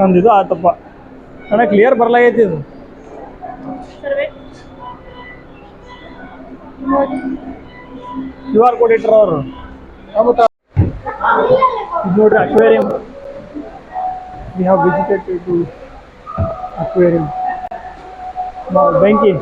ನಂದು ಇದು ಆತಪ್ಪ. ಅಣ್ಣ ಕ್ಲಿಯರ್ ಬರ್ಲಾಗೈತಿ ಇದು? ಕ್ಯೂ ಆರ್ ಕೋಡ್ ಇಟ್ರ ಅವರು. ಇದು ನೋಡ್ರಿ, aquarium. We have visited to aquarium ಬೆಂಕಿ.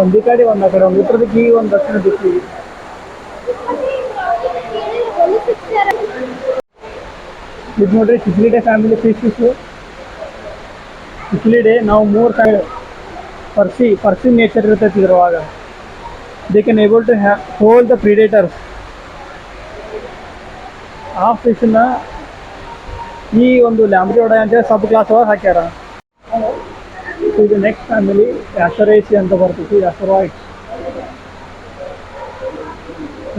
ಒಂದು ಈ ಕಡೆ ಒಂದು, ಆ ಕಡೆ ಒಂದು. ಉತ್ತರ ದಿಕ್ಕಿ ಒಂದು, ದಕ್ಷಿಣ ದಿಕ್ಕಿಗೆ ಇದು. ನೋಡ್ರಿ cichlidae family fish fish cichlidae ನಾವು ಮೂರು ಫ್ಯಾ ಪರ್ಸಿ ಪರ್ಸಿ ನೇಚರ್ ಇರ್ತೈತಿ ಇದ್ರೊಳಗ. They can able to hold the predators ಆ ಫಿಶ್ನ ಈ ಒಂದು ಲ್ಯಾಂಬ್ರಿ ಒಡ ಅಂತೇಳಿ ಸಬ್ ಕ್ಲಾಸ್ ಒಳಗೆ ಹಾಕ್ಯಾರ. ಇದು ನೆಕ್ಸ್ಟ್ ಫ್ಯಾಮಿಲಿ ಆ್ಯಸರೇಸಿ ಅಂತ ಬರ್ತೈತಿ ಆ್ಯಸರಾಯ್ಡ್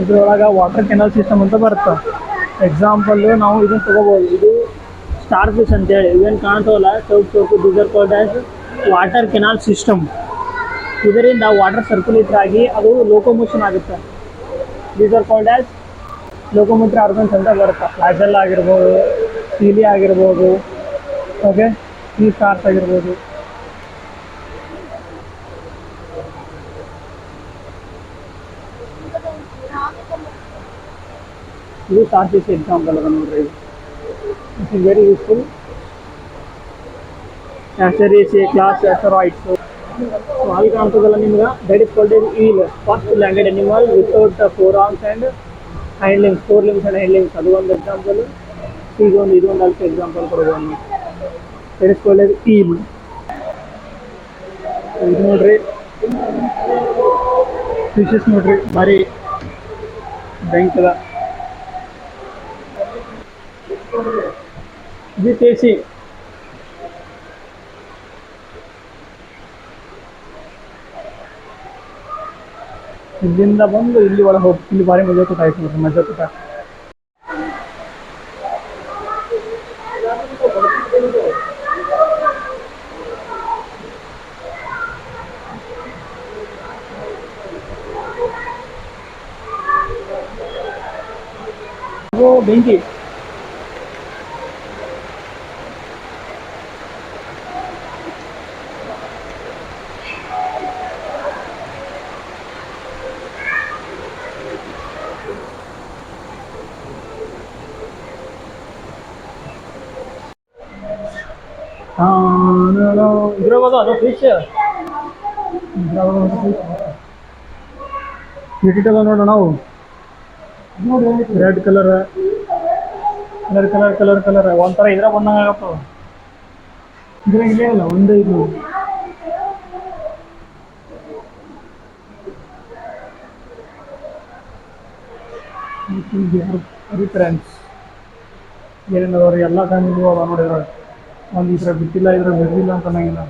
ಇದ್ರೊಳಗೆ ವಾಟರ್ ಕೆನಲ್ ಸಿಸ್ಟಮ್ ಅಂತ ಬರುತ್ತೆ. ಎಕ್ಸಾಂಪಲ್ಲು ನಾವು ಇದನ್ನು ತಗೋಬೋದು. ಇದು ಸ್ಟಾರ್ ಫಿಶ್ ಅಂತೇಳಿ. ಇವೇನು ಕಾಣ್ತಾವಲ್ಲ? ಚೌಕ್, ಚೌಕು ಡಿಸರ್ ಕೋಲ್ಡ್ ವಾಟರ್ ಕೆನಾಲ್ ಸಿಸ್ಟಮ್. ಇದರಿಂದ ವಾಟರ್ ಸರ್ಕ್ಯುಲೇಟರ್ ಆಗಿ ಅದು ಲೋಕೋಮೋಷನ್ ಆಗುತ್ತೆ. These are called as locomotor organs ಅಂತ ಬರುತ್ತೆ. ಫ್ಲಾಜಲ್ ಆಗಿರ್ಬೋದು ಸೀಲಿ ಆಗಿರ್ಬೋದು ಓಕೆ ಈ ಸ್ಟಾರ್ಸ್ ಆಗಿರ್ಬೋದು. ಇದು ಸ್ಟಾರ್ ಫಿಶ್ ಎಕ್ಸಾಂಪಲ್ ಅದ ನೋಡ್ರಿ. It is very useful Asteroidea class asteroids so ಅಲ್ಲಿ ಕಾಣ್ತದಲ್ಲ ನಿಮ್ಗೆ that is called eel first landed animal without four arms and handlings four limbs and handlings ಅದು ಒಂದು ಎಕ್ಸಾಂಪಲ್ ಇದೊಂದು ಇದೊಂದು ಅಲ್ಪ ಎಕ್ಸಾಂಪಲ್ ಕೊಡ್ಬೋದು ದಟ್ ಇಸ್ ಕಾಲ್ಡ್ ಈಲ್ ಇದು ನೋಡ್ರಿ ಫಿಶಸ್ ನೋಡ್ರಿ ಭಾರಿ ಬೆಂಕದ ಇದು ತೇಸಿ ಇಲ್ಲಿಂದ ಬಂದು ಇಲ್ಲಿ ಒಳಗೆ ಹೋಗಿ ಇಲ್ಲಿ ಭಾರಿ ಮಜಾ ಕೂಟ ಆಯ್ತು ನೋಡ್ರಿ ಮಜಾ ಫಿಶ್ ಇಟ್ಟಿಟ್ಟದ ನೋಡೋಣ ನಾವು. Red colour colour colour colour colour ಒಂಥರ ಇದ್ರ ಬಂದಂಗ ಆಗತ್ತ ಇದ್ರಾಗ ಇಲ್ಲೇ ಇಲ್ಲ ಒಂದೇ ಇದು ರಿಫರೆನ್ಸ್ ಏನೇನದವ್ರಿ? ಎಲ್ಲ ಫ್ಯಾಮಿಲಿ ಅದ ನೋಡಿದ್ರ ಒಂದು ಥರ ಬಿಟ್ಟಿಲ್ಲ ಇದ್ರ ಬಿಡ್ದಿಲ್ಲ ಅಂತ ಅನ್ನಂಗಿಲ್ಲ.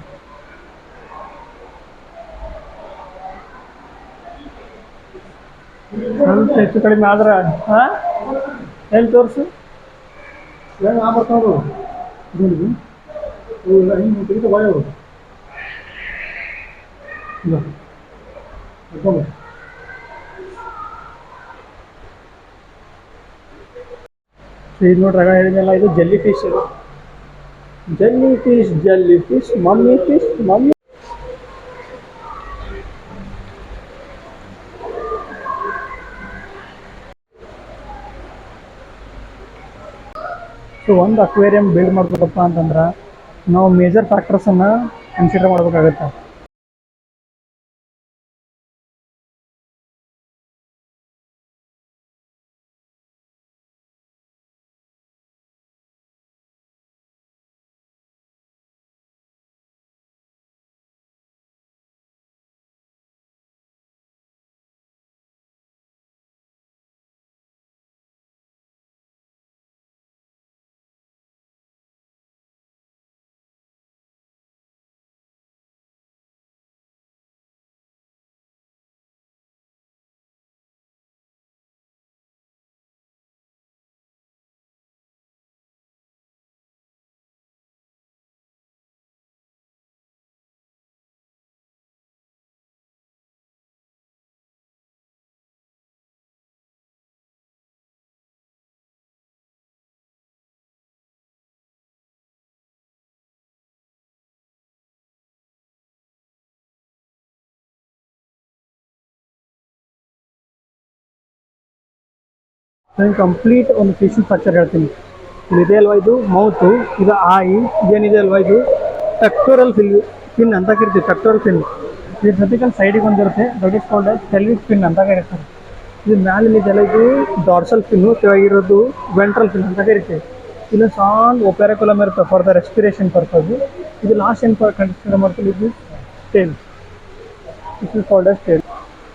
ಸ್ವಲ್ಪ ಹೆಚ್ಚು ಕಡಿಮೆ ಆದ್ರೆ ಹಾ? ಎಲ್ಲಿ ತೋರಿಸು? ಏನು ಆಗ್ಬರ್ತಾವ್ರು ಇದು ಇಲ್ಲ ಹಿಂಗೆ ತೆಗಿತ ಬಾಯವರು ಇಲ್ಲ. ಇದು ನೋಡ್ರಿ ಆಗ ಹೇಳಿದ್ನಲ್ಲ ಇದು ಜೆಲ್ಲಿ ಫಿಶ್ ಇದು. Jelly fish jelly fish mummy fish mummy so ಒಂದು ಅಕ್ವೇರಿಯಂ ಬಿಲ್ಡ್ ಮಾಡ್ಬೇಕಪ್ಪ ಅಂತಂದ್ರೆ ನಾವು ಮೇಜರ್ ಫ್ಯಾಕ್ಟರ್ಸನ್ನು ಕನ್ಸಿಡರ್ ಮಾಡ್ಬೇಕಾಗತ್ತೆ. ನಾನು ಕಂಪ್ಲೀಟ್ ಒಂದು ಫಿಶ್ ಸ್ಟ್ರಕ್ಚರ್ ಹೇಳ್ತೀನಿ. ಇದೆ ಅಲ್ವಾ ಇದು? ಮೌತು ಇದು ಆಯಿ, ಇದೇನಿದೆ ಅಲ್ವಾ ಇದು? ಟಕ್ಟೋರಲ್ ಫಿಲ್ ಫಿನ್ ಅಂತ ಕರಿತೀವಿ ಟಕ್ಟೋರಲ್ ಪಿನ್ ಇದು ಜೊತೆಗೆ ಸೈಡಿಗೆ ಒಂದಿರುತ್ತೆ ಇಸ್ ಕಾಲ್ಡ್ ಸೆಲ್ವಿಕ್ ಫಿನ್ ಅಂತ ಕರೀತಾರೆ. ಇದು ಮ್ಯಾಲಿನ ಇದೆಲ್ಲ ಇದು ಡಾರ್ಸಲ್ ಪಿನ್ನು ಕೆಳಗಿರೋದು ವೆಂಟ್ರಲ್ ಪಿನ್ ಅಂತ ಕರಿತೀವಿ. ಇಲ್ಲ ಸಾಂಗ್ ಒಪೆರಕುಲಮ್ ಇರುತ್ತೆ ಫಾರ್ ದ ರೆಸ್ಪಿರೇಷನ್ ಪರ್ಪಸ್ ಇದು ಲಾಸ್ಟ್ ಏನು ಕನ್ಸಿಡರ್ ಮಾಡ್ತೀವಿ? ಇದು tail it is called as tail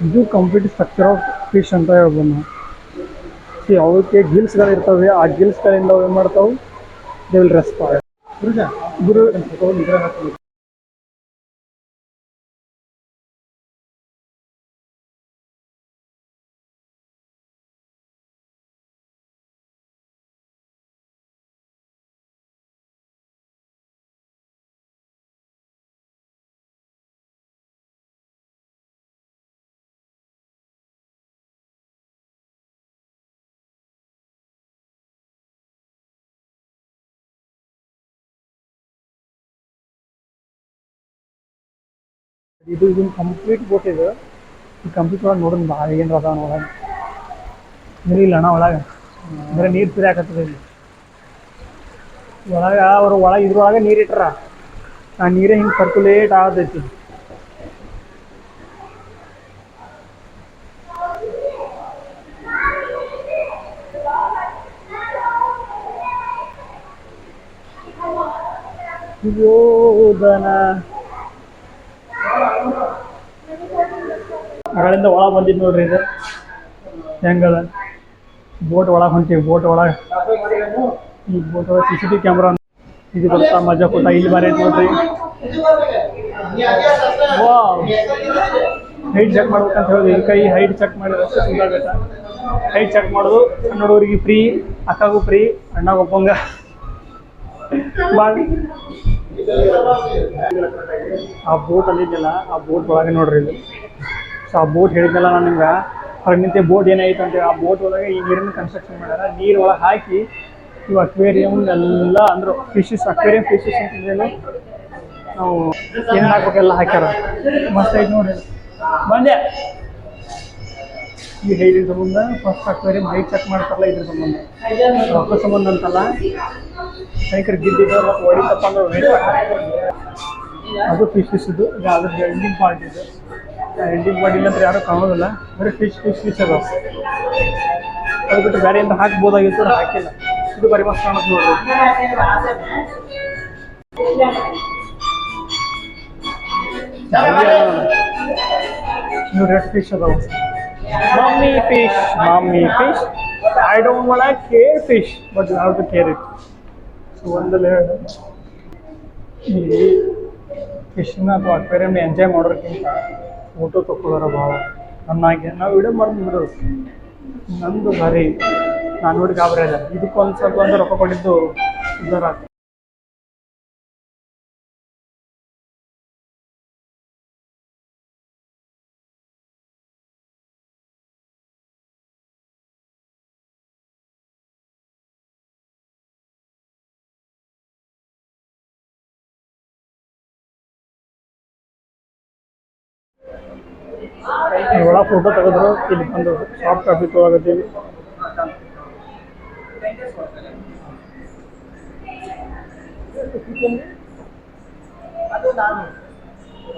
ಇದು ಕಂಪ್ಲೀಟ್ ಸ್ಟ್ರಕ್ಚರ್ ಆಫ್ ಫಿಶ್ ಅಂತ ಹೇಳ್ಬೋದು ನಾವು. ಸಿ ಅವಕ್ಕೆ ಗಿಲ್ಸ್ಗಳು ಇರ್ತವೆ ಆ ಗಿಲ್ಸ್ಗಳಿಂದ ಗಳಿಂದ ಏನು ಮಾಡ್ತಾವೆ? ದೇ ವಿಲ್ ರೆಸ್ಪಾಂಡ್ ಗುರು ಇದು ಇದನ್ನ ಕಂಪ್ಲೀಟ್ ಬೋಟ್ ಇದು ಈ ಕಂಪ್ಲೀಟ್ ಒಳಗೆ ನೋಡೋಣ ಭಾಳ ಏನ್ರ ಅದಾವ ಒಳಗೆ ನೀರು ಇಲ್ಲ ಅಣ್ಣ ಒಳಗೆ. ಅಂದ್ರೆ ನೀರು ಪಿರಾಕತ್ತದ ಇಲ್ಲಿ. ಒಳಗೆ ಅವ್ರ ಒಳಗೆ ಇದ್ರೊಳಗೆ ನೀರು ಇಟ್ರ. ಆ ನೀರೇ ಹಿಂಗೆ ಸರ್ಕ್ಯುಲೇಟ್ ಆಗತೈತಿ ಯೋಧನ ಅಗಳಿಂದ ಒಳಗೆ ಬಂದಿದ್ದು ನೋಡ್ರಿ ಇದು. ಹೆಂಗದ? ಬೋಟ್ ಒಳಗೆ ಹೊಂಟೀವಿ, ಬೋಟ್ ಒಳಗೆ. ಈ ಬೋಟ್ ಒಳಗೆ ಸಿ ಸಿ ಟಿ ಕ್ಯಾಮ್ರಾ ಇದು ಬರ್ತ ಮಜಾ ಕೊಟ್ಟ ಇಲ್ಲಿ ಬಾರಿ ನೋಡ್ರಿ. ಹೈಟ್ ಚೆಕ್ ಮಾಡ್ಬೇಕಂತ ಹೇಳಿದ್ವಿ. ಈ ಕೈ ಹೈಟ್ ಚೆಕ್ ಮಾಡಿದ್ರೆ ಹೈಟ್ ಚೆಕ್ ಮಾಡೋದು ಸಣ್ಣ ಹುಡುಗರಿಗೆ ಫ್ರೀ ಅಕ್ಕಗೂ ಫ್ರೀ ಅಣ್ಣಗ ಒಪ್ಪಂಗ. ಆ ಬೋಟ್ ಅಲ್ಲಿದ್ದಲ್ಲ ಆ ಬೋಟ್ ಒಳಗೆ ನೋಡ್ರಿ ಇದು. ಸೊ ಆ ಬೋಟ್ ಹೇಳಿದ್ನಲ್ಲ ನಾನು ನಿಮ್ಗೆ? ಹೊರಗೆ ನಿಂತೆ ಬೋಟ್ ಏನಾಯ್ತು ಅಂತ ಆ ಬೋಟ್ ಒಳಗೆ ಈ ನೀರನ್ನು ಕನ್ಸ್ಟ್ರಕ್ಷನ್ ಮಾಡ್ಯಾರ. ನೀರು ಒಳಗೆ ಹಾಕಿ ಇವು ಅಕ್ವೇರಿಯಂ ಎಲ್ಲ ಅಂದರು. ಫಿಶಸ್ ಅಕ್ವೇರಿಯಂ ಫಿಶಸ್ ಅಂತಂದೇನು ನಾವು ಏನು ಹಾಕ್ಬೇಕೆಲ್ಲ ಹಾಕ್ಯಾರ. ಮಸ್ತ್ ಐತೆ ನೋಡ್ರಿ. ಬಂದೆ. ಈ ಹೇಳಿದ ಸಂಬಂಧ ಫಸ್ಟ್ ಅಕ್ವೇರಿಯಂ ಹೈಟ್ ಚೆಕ್ ಮಾಡ್ತಾರಲ್ಲ ಇದ್ರ ಸಂಬಂಧ. ರೊಕ್ಕ ಸಂಬಂಧ ಅಂತಲ್ಲ. ಸೈಕರ್ ಗಿದ್ದಿದ್ದು ಹೊಡಿತಪ್ಪ ಅಂದ್ರೆ. ಅದು ಫಿಶಸ್ ಫಿಶ್ ಇದು ಅದ್ರ ಎಂಡಿಂಗ್ ಪಾರ್ಟ್ ಇದು. ಎಂಡಿಂಗ್ ಪಾರ್ಟ್ ಇಲ್ಲ ಅಂದ್ರೆ ಯಾರು ಕಾಣೋದಿಲ್ಲ. ಬರೀ ಫಿಶ್ ಫಿಶ್ ಫಿಶ್ ಅದಾವ ಅದು ಬಿಟ್ಟು ಬೇರೆ ಏನಾರ ಹಾಕ್ಬೋದಾಗಿತ್ತು ಆದ್ರೆ ಹಾಕಿಲ್ಲ. ಇದು ಬರೀ ಮಸ್ತ್ ಕಾಣುತ್ತೆ ನೋಡ್ರಿ. ಇವು ರೆಡ್ ಫಿಶ್ ಅದಾವ mummy fish mummy fish I don't want care fish but you have to care it so ಒಂದಲ್ಲಿ ಇಲ್ಲಿ ಫಿಶ್ನ ಅಥವಾ ಅಕ್ವೇರಿಯಮ್ನ ಎಂಜಾಯ್ ಮಾಡೋದಕ್ಕಿಂತ ಫೋಟೋ ತಗೊಳ್ಳೋರ ಭಾಳ ನನ್ನಾಗೆ ನಾವು ವಿಡಿಯೋ ಮಾಡಿದ್ರು ನಂದು ಭಾರಿ. ನಾನು ನೋಡಿ ಗಾಬರಿ ಅದ ಇದಕ್ಕೊಂದು ಸ್ವಲ್ಪ ಒಂದು ರೊಕ್ಕ ಕೊಟ್ಟಿದ್ದು ಉದ್ದಾರ ಒಳ ಫೋಟೋ ತೆಗೆದ್ರು ಇಲ್ಲಿ ಬಂದು ಸಾಫ್ಟ್ ಕಾಫಿ ತೊಗೊಳಗತ್ತೀವಿ ಅದು ನಾನು.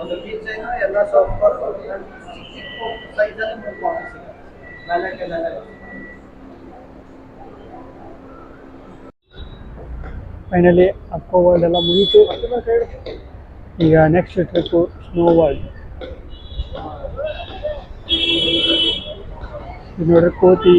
ಒಂದು ಕಿಚನ್ ಎಲ್ಲ ಸೈಜಲ್ಲಿ ಮೂರು ಸಿಗುತ್ತೆ ನಾಲ್ಕು ಫೈನಲಿ ಅಕ್ಕೋ ವರ್ಲ್ಡ್ ಎಲ್ಲ ಮುಗೀತು. ಈಗ ನೆಕ್ಸ್ಟ್ ಟ್ರಿಪ್ಪು ಸ್ನೋ ವರ್ಲ್ಡ್ ಇದು ನೋಡ್ರಿ ಕೋತಿ